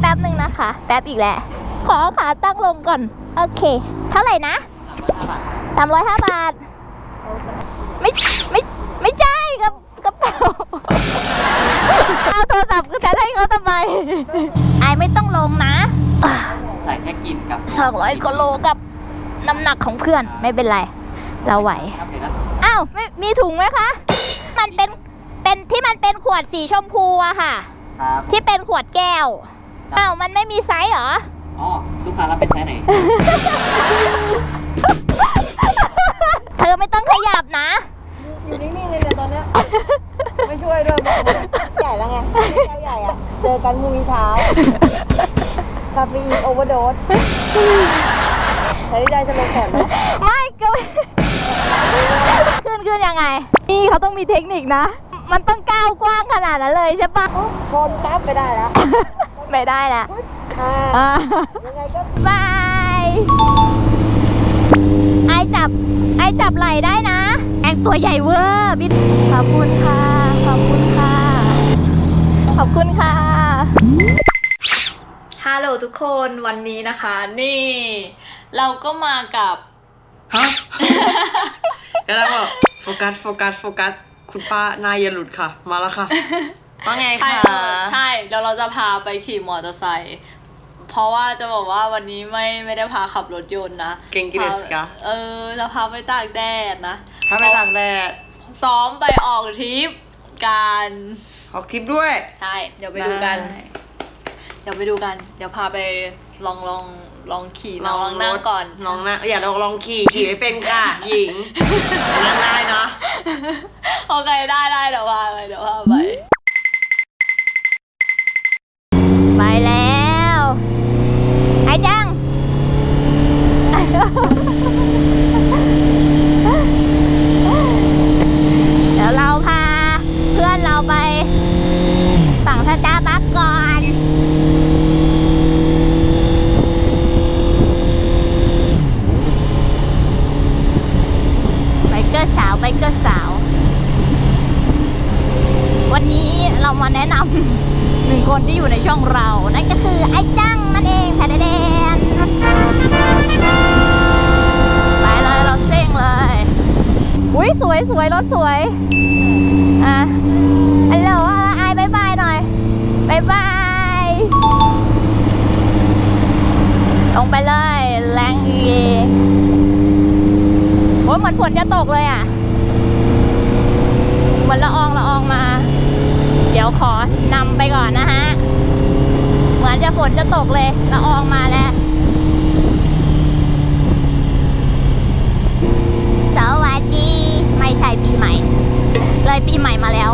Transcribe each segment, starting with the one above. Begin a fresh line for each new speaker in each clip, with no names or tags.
แป๊บหนึ่งนะคะ แป๊บอีกแหละขอขาตั้งลงก่อน โอเค เท่าไหร่นะสามร้อยห้าบาท ไม่ไม่ไม่ใช่กับกระเป๋าเอาโทรศัพท์ฉันให้เขาทำไมไอายไม่ต้องลงนะ
ใส่แค่กินกับ
สองร้อยกิโลกับน้ำหนักของเพื่อนไม่เป็นไร เราไหว
ครับเดี๋ยวนะ
อ้าวไม่มีถุงไหมคะ มันเป็นเป็นที่มันเป็นขวดสีชมพูอะค่ะ
ครับ
ที่เป็นขวดแก้ว อ้าวมันไม่มีไซส์เหรอ
อ๋อ ลูกค้ารับเป็นไซส์ไหน
เธอไม่ต้องขยับนะ
อยู่นิ่งๆเลยเนี่ยตอนเนี้ยไม่ช่วยด้วยบอกด้วยใหญ่แล้วไงไม่ใช่ใหญ่อะเจอกันพรุ่งนี้เช้าคาเฟอีนโอเวอร์โดสใช้ได้จะลงแขนไหม
ไม่ก็ไม่ขึ้นขึ้นยังไง นี่เขาต้องมีเทคนิคนะ มันต้องก้าวกว้างขนาดนั้นเลยใช่ปะ
ชนปั๊บไปได้แล้ว
ไม่ได้ละ
อ่า
อ่า
ยังไงก็
บายไอจับ ไอจับไหลได้นะแองตัวใหญ่เวอร์บิดขอบคุณค่ะ ขอบคุณค่ะ ขอบคุณค่ะ
ฮัลโหลทุกคนวันนี้นะคะ นี่ เราก็มากับ
ฮะกำลังบอกโฟกัสโฟกัสโฟกัสคุณป้าหนายอย่าหลุดค่ะ มาแล้วค่ะ ว่าไง
ใช่
คะ
เออใช่เดี๋ยวเราจะพาไปขี่มอเตอร์ไซค์เพราะว่าจะบอกว่าวันนี้ไม่ไม่ได้พาขับรถยนต์นะ
เก่งกิเลสกะ
เออเราพาไปตากแดดนะ
ถ้าไม่ตากแดด
ซ้อมไปออกทริปกัน
ออกทริปด้วย
ใช่เดี๋ยวไปดูกัน
ได้
เดี๋ยวไปดูกัน เดี๋ยวพาไปลองลองลองขี่ลองนั่ง
รถ
ก่อน
ลองนั่งอย่าลองลองขี่ขี่ไม่เป็นค่ะ หญิงนั่งได้เนาะ
โอเคได้ได้เดี๋ยวพาไปเดี๋ยวพาไป
ไป เดี๋ยวเราพาเพื่อนเราไปสั่งสตาร์บัคก่อนไบเกอร์สาวไบเกอร์สาว วันนี้เรามาแนะนำหนึ่งคนที่อยู่ในช่องเรา นั่นก็คือไอ้จังนั่นเองแทนเดน ยสวยสวยรถสวย อะฮัลโหลออไอบายบายหน่อยบายบาย ลงไปเลย แรงอีกโอ้ยเหมือนฝนจะตกเลยอะ เหมือนละอองละอองมา เดี๋ยวขอนำไปก่อนนะฮะ เหมือนจะฝนจะตกเลยละอองมาแล้ว ไม่ใช่ปีใหม่ เลยปีใหม่มาแล้ว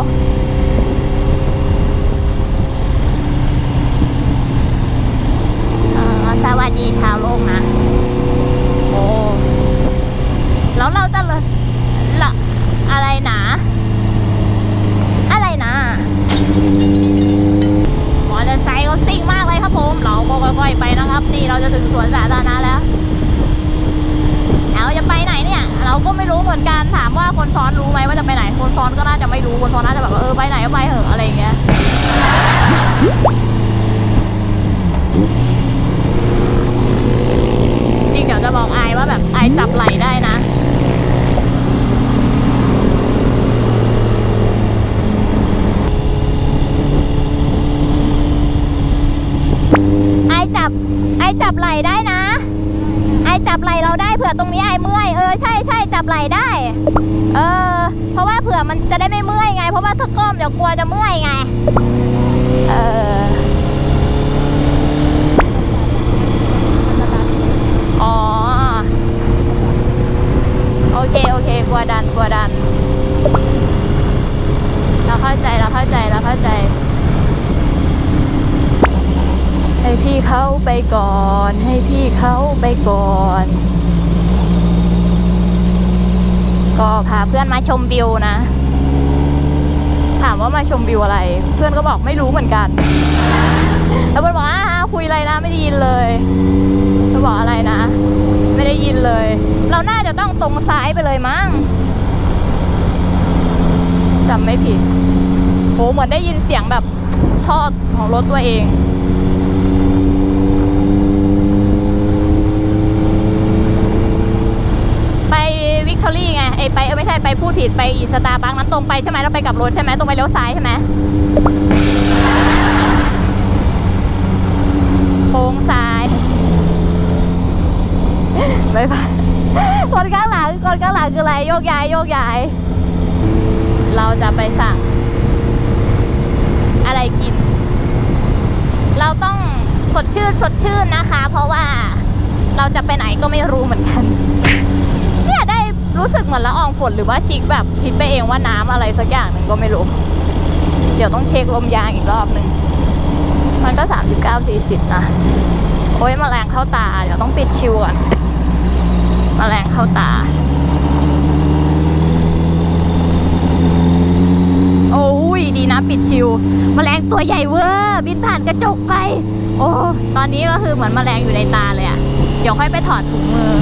สวัสดีชาวโลกนะ โอ้แล้วเราจะเลยละอะไรหนาอะไรนะมอเตอร์ไซค์ก็ซิ่งมากเลยครับผม เราก็ค่อยๆไปนะครับ นี่เราจะถึงสวนสาธารณะแล้ว จะไปไหนเนี่ย เราก็ไม่รู้เหมือนกันถามว่าคนซ้อนรู้ไหมว่าจะไปไหน คนซ้อนก็น่าจะไม่รู้คนซ้อนน่าจะแบบว่าเออไปไหนก็ไปเถอะอะไรอย่างเงี้ย จริงเดี๋ยวจะบอกไอายว่าแบบไอายจับไหลได้นะ ไอจับ ไอจับไหลได้นะ ไอจับไหลเราได้เผื่อตรงนี้ไอเมื่อย เออใช่ใช่จั บไหลได้ เออ เพราะว่าเผื่อมันจะได้ไม่เมื่อยไง เพราะว่าถ้าก้มเดี๋ยวกลัวจะเมื่อยไง เออ อ๋อ โอเค โอเค กลัวดัน กลัวดัน เราเข้าใจ เราเข้าใจ เราเข้าใจ ให้พี่เขาไปก่อน ให้พี่เขาไปก่อน ก็พาเพื่อนมาชมวิวนะ ถามว่ามาชมวิวอะไร เพื่อนก็บอกไม่รู้เหมือนกัน แล้วเพื่อนบอกอ่าคุยอะไรนะไม่ได้ยินเลยเพื่อนบอกอะไรนะ ไม่ได้ยินเลย เราน่าจะต้องตรงซ้ายไปเลยมั้งจำไม่ผิดโหเหมือนได้ยินเสียงแบบท่อของรถตัวเอง ช่ไปพูดผิดไปอีสตาร์บัคนั้นตรงไปใช่ไหมเราไปกลับรถใช่ไหมตรงไปเลี้ยวซ้ายใช่ไหมโค้งซ้ายบายบายคนข้างหลังคนข้างหลังคืออะไรโยกย้ายโยกย้าย เราจะไปสั่ง อะไรกิน เราต้องสดชื่นสดชื่นนะคะ เพราะว่าเราจะไปไหนก็ไม่รู้เหมือนกัน รู้สึกเหมือนละอองฝนหรือว่าชิคแบบคิดไปเองว่าน้ำอะไรสักอย่างหนึ่งก็ไม่รู้ เดี๋ยวต้องเช็คลมยางอีกรอบหนึ่ง มันก็สามสิบเก้าสี่สิบนะโอ้ยแมลงเข้าตา เดี๋ยวต้องปิดชิวก่อนแมลงเข้าตา โอ้ยดีนะปิดชิวแมลงตัวใหญ่เวอร์บินผ่านกระจกไป โอ้ตอนนี้ก็คือเหมือนแมลงอยู่ในตาเลยอะเดี๋ยวค่อยไปถอดถุงมือ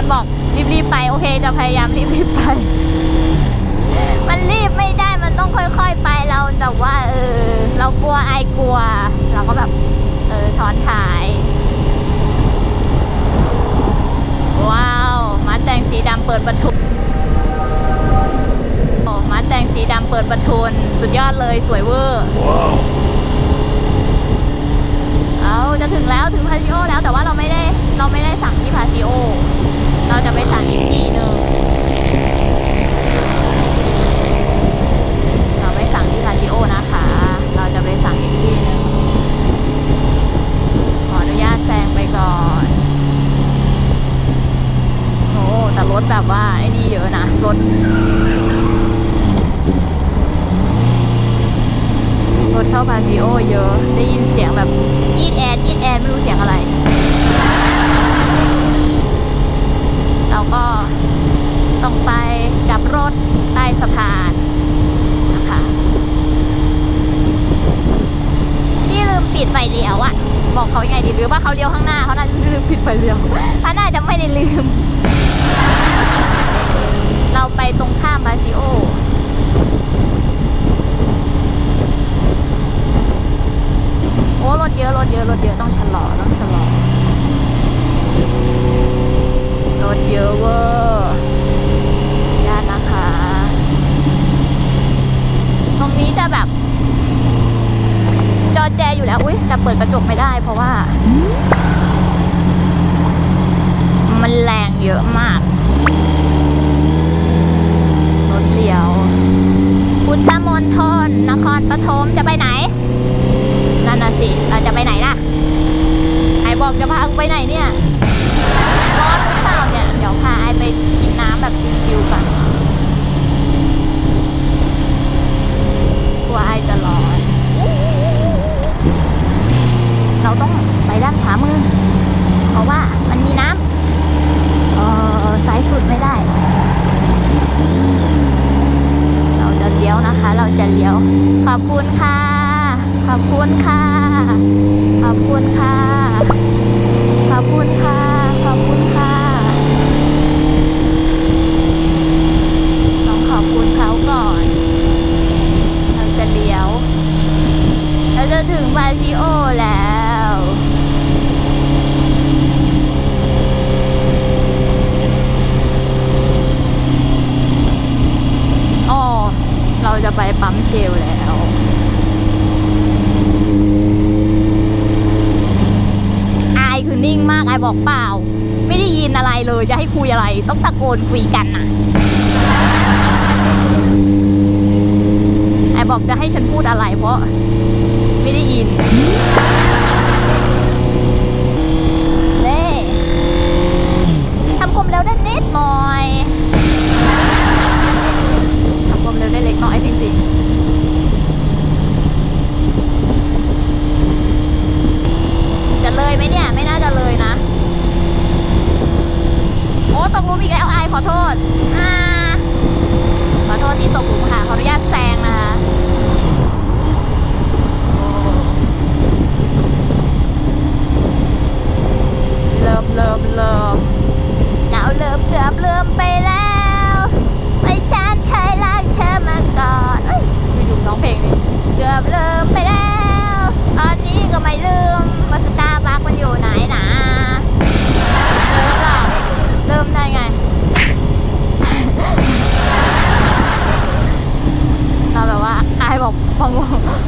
เพื่อนบอกรีบๆไปโอเค จะพยายามรีบๆไป มันรีบไม่ได้มันต้องค่อยๆไปเราแต่ว่าเออเรากลัวไอกลัว เราก็แบบเออช้อนถ่าย ว้าวมัดแดงสีดำเปิดประทุนโอ้มัดแดงสีดำเปิดประทุนสุดยอดเลยสวยเวอร์เอาจะถึงแล้วถึงพาซิโอแล้วแต่ว่าเราไม่ได้เราไม่ได้สั่งที่พาซิโอ เราจะไปสั่งอีกที่หนึ่ง จะไปปั๊มเชลแล้วอายคือนิ่งมากอายบอกเปล่า ไม่ได้ยินอะไรเลยจะให้คุยอะไร ต้องตะโกนคุยกันนะไอบอกจะให้ฉันพูดอะไรเพราะ ไม่ได้ยินเน่ทำคมเร็วได้นิดหน่อยทำความเร็วได้เล็กน้อยจริงๆ จะเลยไหมเนี่ย ไม่น่าจะเลยนะ โอ้ตกลุมอีกแล้วไอขอโทษอ่าขอโทษที่ตกหลุมค่ะ ขออนุญาตแซงนะคะโอ้เริ่มเริ่มเริ่มเอาเริ่มเกือบเล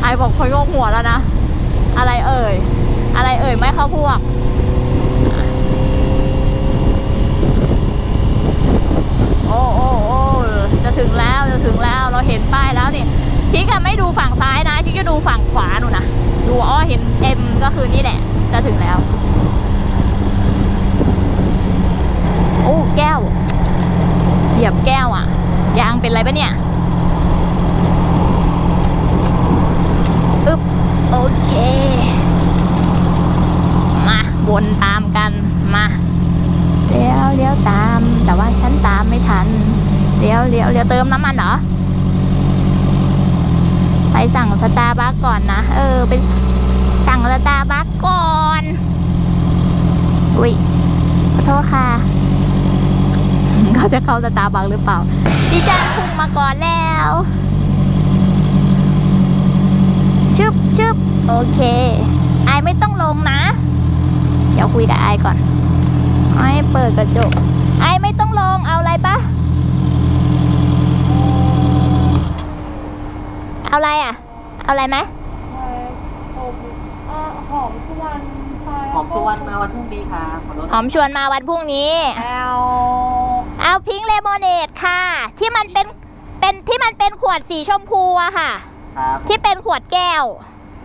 ไอบอกพยกหัวแล้วนะ อะไรเอ่ย อะไรเอ่ยไม่เข้าพวก โอ้โอ้โอ้จะถึงแล้วจะ ถึงแล้วเราเห็นป้ายแล้วนี่ชิคอะไม่ดูฝั่งซ้ายนะชิคจะดูฝั่งขวาหนูนะดูอ๋อเห็นเอ็มก็คือนี่แหละ จะถึงแล้วโอ้แก้ว เหยียบแก้วอะ ยางเป็นไรปะเนี่ยอึบโอเค มาวนตามกันมาเลี้ยวเลี้ยวตาม แต่ว่าฉันตามไม่ทัน เลี้ยวเลี้ยวเลี้ยวเติมน้ำมันเหรอ ไปสั่งสตาร์บัคก่อนนะ เออเป็นสั่งสตาร์บัคก่อน อุ้ยขอโทษค่ะ เขาจะเข้าสตาร์บัคหรือเปล่าดิจันพุ่งมาก่อนแล้ว ชึบชึบโอเค ไอไม่ต้องลงนะ เดี๋ยวคุยกับไอายก่อน ไอเปิดกระจก ไอไม่ต้องลงเอาอะไรปะ เอาอะไรอะ เอาอะไรไหม
หอมสุวรรณ
หอมสุวรรณมาวันพรุ่งนี้ครับขอรถ
หอมชวนมาวันพรุ่งนี้
แอล
เอาพิงเลมอนเนดค่ะ ที่มันเป็นเป็นที่มันเป็นขวดสีชมพูอะค่ะ
ครับ
ที่เป็นขวดแก้ว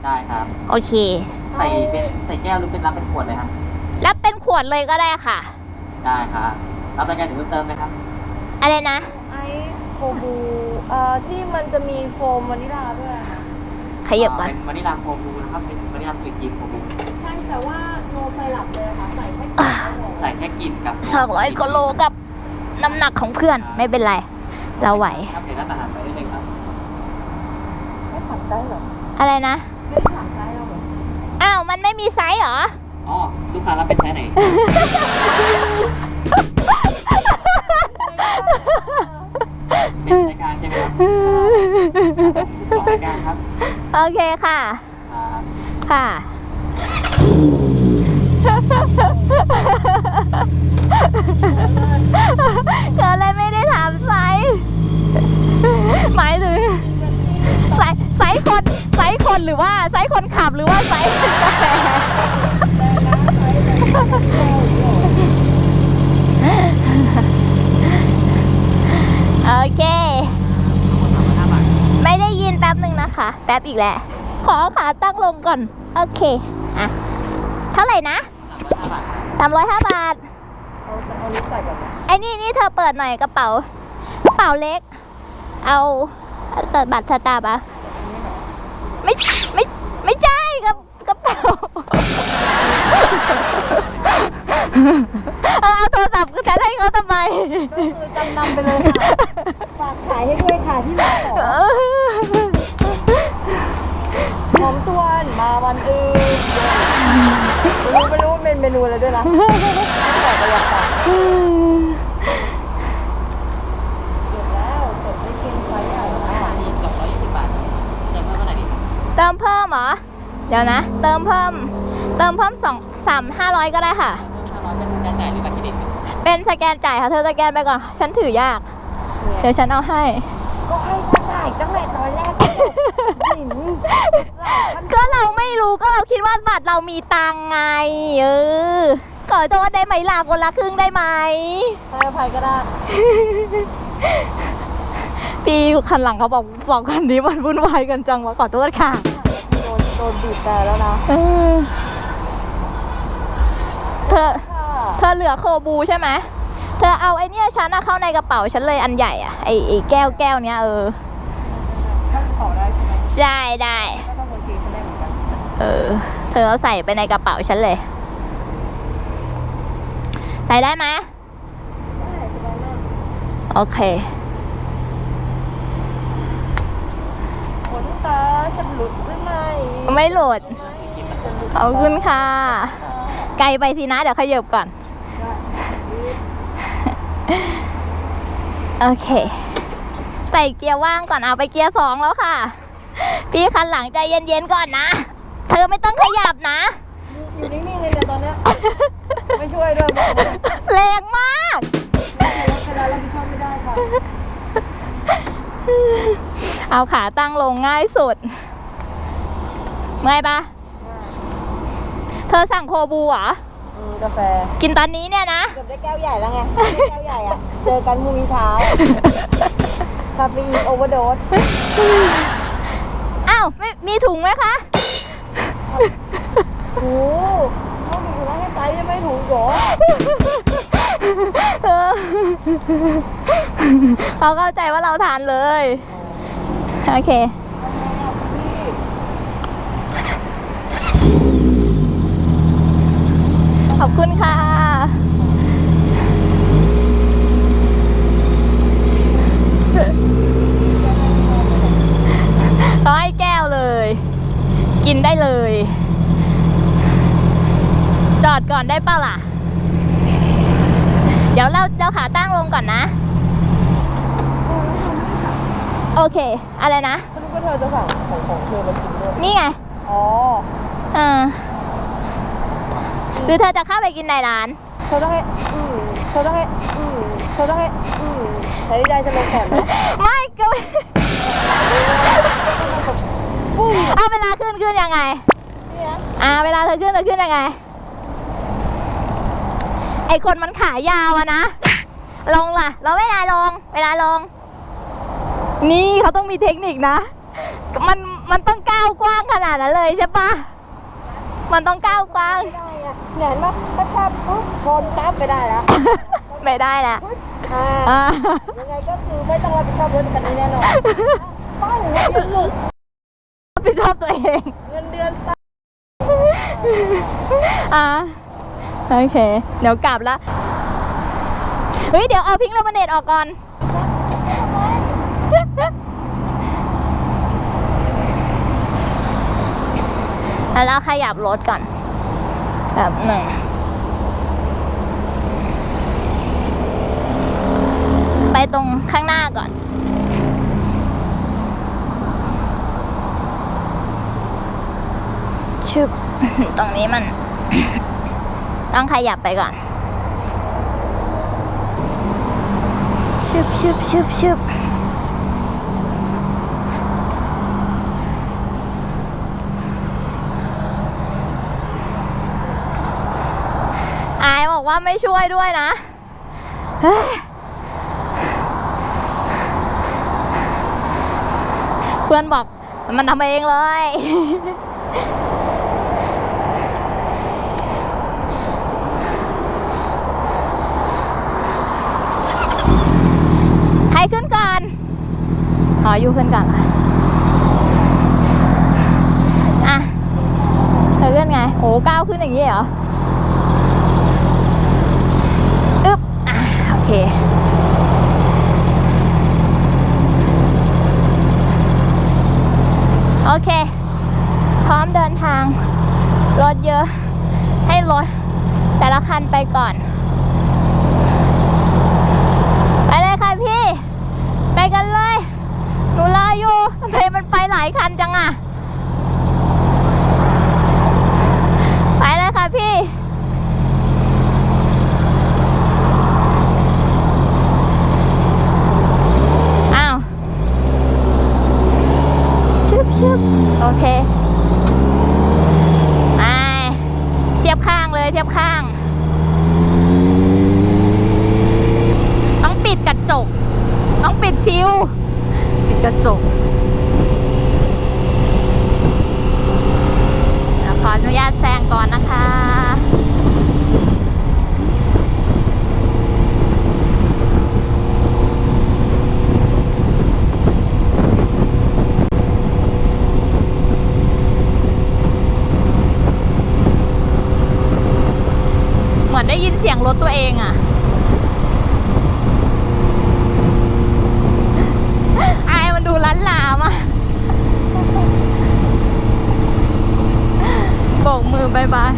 ได้ครับ
โอเค
ใส่เป็นใส่แก้วหรือเป็นรับเป็นขวดเลยครับ
รับเป็นขวดเลยก็ได้ค่ะ
ได้ครับรับรายการถึงเพิ่มเติมไหมครับ
อะไรนะ
ไอซ์โคบู เอ่อที่มันจะมีโฟมวานิลาด้วยอะค่ะ
ขยับก่อน
เป็นวานิลาโคบูนะครับเป็นวานิลาสวีทครีมโคบู
ใช่แต่ว่าโนไซรัปเลยอะค่ะ ใส่แค่กลิ่นก็พอ
ใส่แค่กลิ่นกับ
สองร้อยกิโลกับน้ำหนักของเพื่อนไม่เป็นไร เราไหว
ครับเดี๋ยวรับอาหารไปได้เลยครับ
ไม่ขัดได้เหรอ
อะไรนะ
ไม่ได้ขัดได้หรอ
อ้าว มันไม่มีไซส์เหรอ
อ๋อลูกค้ารับเป็นไซส์ไหน เป็นรายการใช่ไหมครับสองรายการครับ
โอเคค่ะ
ครับ
ค่ะ เกิดอะไรไม่ได้ถามไซส์หมายถึงไซส์ไซส์คนไซส์คนหรือว่าไซส์คนขับหรือว่าไซส์กาแฟ โอเค ไม่ได้ยินแป๊บหนึ่งนะคะ แป๊บอีกแล้ว ขอขาตั้งลงก่อน โอเค อะ เท่าไหร่นะ
สามร้อยห้าบาท
ไอ้นี่นี่เธอเปิดหน่อยกระเป๋ากระเป๋าเล็ก เอาบัตรสตาร์ปะไม่ไม่ เอาเอาโทรศัพท์ฉันให้เขาทำไม
คือจำนำไปเลยค่ะฝากขายให้ด้วยค่ะที่ร้านของหอมส่วนมาวันอื่นไม่รู้ไม่รู้ว่าเป็นเมนูอะไรด้วยนะไม่บอกไปยังค่ะเก็บแล้วเก็บไม่กินไฟใหญ่แล้ว
อันนี้สองร้อยยี่สิบบาทเติมเพิ่มเท่าไหร่ดีครับ
เติมเพิ่มเหรอ เดี๋ยวนะ เติมเพิ่ม เติมเพิ่มสองสามห้าร้อยก็ได้ค่ะ
ห้าร้อยเป็นสแกนจ่ายหรือบัตรเครดิตครับ
เป็นสแกนจ่ายค่ะเธอสแกนไปก่อน ฉันถือยาก เดี๋ยวฉันเอาให้
ก็ให้ฉันจ่ายตั้งแต่ตอนแรกก็บอกหนิง
ก็เราไม่รู้ก็เราคิดว่าบัตรเรามีตังค์ไง เออ ขอโทษได้ไหมล่ะคนละครึ่งได้ไหม
ให้อภัยก็ได้
พี่คันหลังเขาบอกสองคันนี้มันวุ่นวายกันจังวะขอโทษค่ะ
โดนโดนบีบแต่แล้วนะ
เออเธอ
ค่ะ
เธ อเหลือโคบูใช่ไหมเธอเอาไอเนี้ยฉันอะเข้าในกระเป๋าฉันเลยอันใหญ่อะไอไอแก้วแก้วเนี้ยเออ
ถ้าขอได้ใช่ไหม
ได้ได้
ก็ต้องบางทีเขาได้เหมือนกัน
เออ เธอเอาใส่ไปในกระเป๋าฉันเลย ใส่ได้ไหม
ได้สบายมาก
โอเค
ขนตาฉันหลุดหรือไม่
ไม่โหลดขอบคุณค่ะ ไกลไปสินะ เดี๋ยวขยับก่อน โอเคใส่เกียร์ว่างก่อนเอาไปเกียร์สองแล้วค่ะ พี่คันหลังใจเย็นๆก่อนนะ เธอไม่ต้องขยับนะ
อยู่นิ่งๆเลยเนี่ยตอนเนี้ยไม่ช่วยด้วยบอกเลย
แรงมาก
เวลารับผิดชอบไม่ได้ค่ะ
เอาขาตั้งลงง่ายสุดเมื่อยปะเธอสั่งโคบูเหรอ
อืมกาแฟ
กินตอนนี้เนี่ยนะ
เกือบได้แก้วใหญ่แล้วไงได้แก้วใหญ่อะเจอกันพรุ่งนี้เช้าคาเฟอีนโอเวอร์โดส
อ้าวไม่มีถุงไหมคะ
โอ้ต้องมีถุงให้ไซส์จะไม่ถูกเหรอ
เออเขาเข้าใจว่าเราทานเลย โอเค ขอบคุณค่ะเขาให้แก้วเลย กินได้เลย จอดก่อนได้เปล่าล่ะ เดี๋ยวเราเราขาตั้งลงก่อนนะ โอเค อะไรนะ
คุณก็เธอจะสั่งของของเธอมากินด้วย
นี่ไง
อ๋อ
เออ หรือเธอจะเข้าไปกินในร้าน
เธอต้องให้อืมเธอต้องให้อืมเธอต้องให้อืมใช้ได้จะลงก่อนนะ
ไม่ก็ไม่เอาเวลาขึ้นขึ้นยังไง
นี่นะ
อ่าเวลาเธอขึ้นเธอขึ้นยังไง ไอคนมันขายาวอะนะ ลงล่ะ แล้วเวลาลง เวลาลง นี่เขาต้องมีเทคนิคนะ มันมันต้องก้าวกว้างขนาดนั้นเลยใช่ปะมันต้องก้าวกว้าง
ไม่ได้อะ เนี่ยเห็นปะถ้าชอบปุ๊บชนปั๊บไปได้แล้ว
ไม่ได้แหละ
อ่า
อ่า
ยังไงก็คือไม่ต้องรับผิดชอบรถคันนี้แน่นอนป้าหนูเงินเดือนหลุด
รับผิดชอบตัวเอง
เงินเดือนป้า
อ่าโอเค เดี๋ยวกลับละเฮ้ย เดี๋ยวเอาพิงค์โรมาเนตออกก่อน แล้วเราขยับรถก่อน แบบหนึ่งไปตรงข้างหน้าก่อนชึบตรงนี้มัน ต้องขยับไปก่อนชึบชึบชึบชึบอายบอกว่า ไม่ช่วยด้วยนะเพื่อนบอกมันทำเองเลย ใครขึ้นก่อน ขออยู่ขึ้นก่อนค่ะอะ เธอขึ้นไงโหก้าวขึ้นอย่างนี้เหรอบ อะ โอ เค โอเค พร้อมเดินทาง รถเยอะ ให้รถ แต่ละคันไปก่อน ไปเลยค่ะพี่ ไปกันเลย หนูรออยู่ทำไมมันไปหลายคันจังอะไปเลยค่ะพี่ อ้าว ชึบชึบโอเคไปเทียบข้างเลยเทียบข้าง ต้องปิดกระจก ต้องปิดชิว ปิดกระจกเดี๋ยวขออนุญาตแซงก่อนนะคะ เหมื อนได้ยินเสียงรถตัวเองอะอายมันดูล้านลามอะโบกมือบายบาย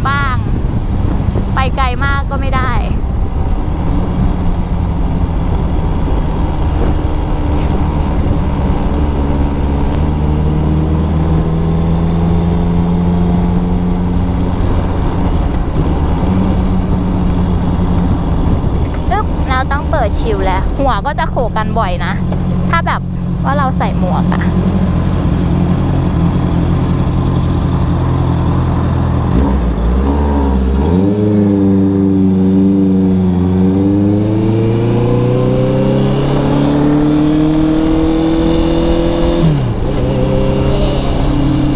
ันบ้าง ไปไกลมากก็ไม่ได้ อึ๊บต้องเปิดชิลแล้ว หัวก็จะโขกกันบ่อยนะ ถ้าแบบว่าเราใส่หมวกอะ